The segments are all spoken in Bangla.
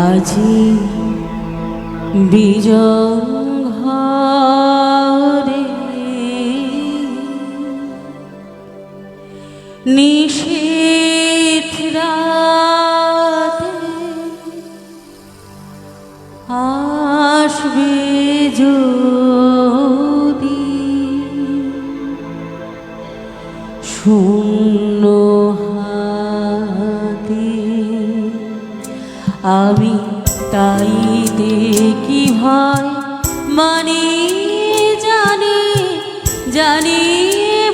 আজি বিজন ঘরে নিষেধ রাতে আসবে যদি শূন্য হাতে আমি তাই দেখি ভয়। মানে জানি জানি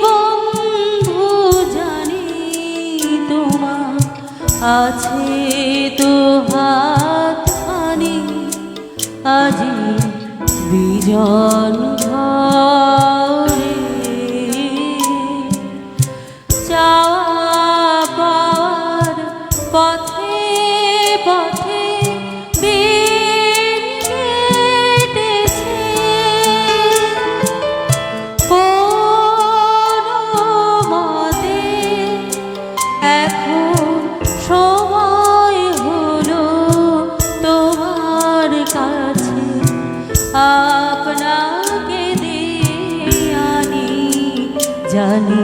বন্ধু জানি তোমার আছে তো হাত জানি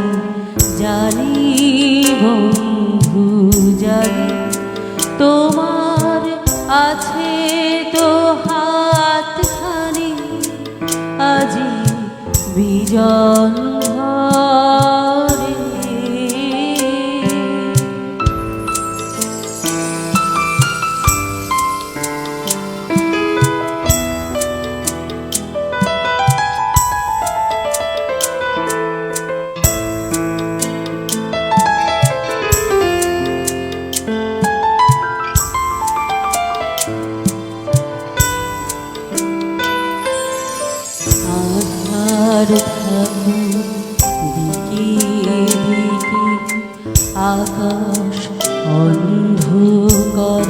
জানি বন্ধু জানি তোমার আছে তো হাত খানি আজি বিজন আধার থাকুন দিকে দিকে আকাশ অন্ধকার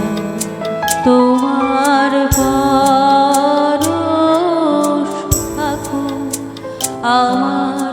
তোমার পরশ থাকুন আমার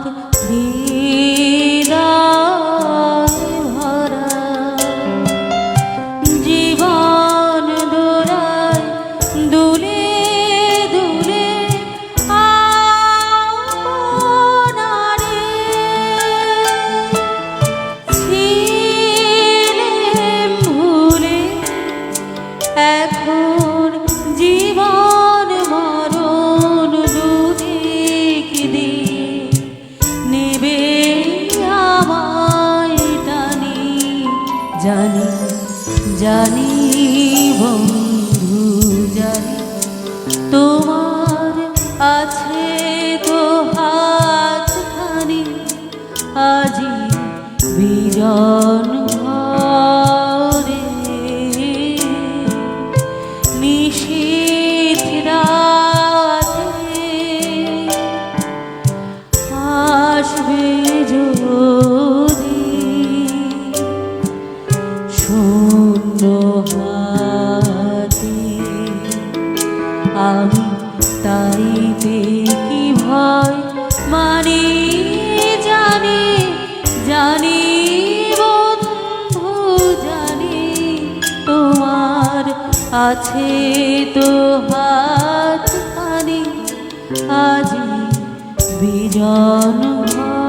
জানি বন্ধু জানি তোমার আছে তো হাত খানি আজি বিজন আসবে যদি আমি তাইতে কি ভয়। মানি, জানি জানি বন্ধু, জানি তোমার আছে তো হাত খানি আজি বিজন ঘর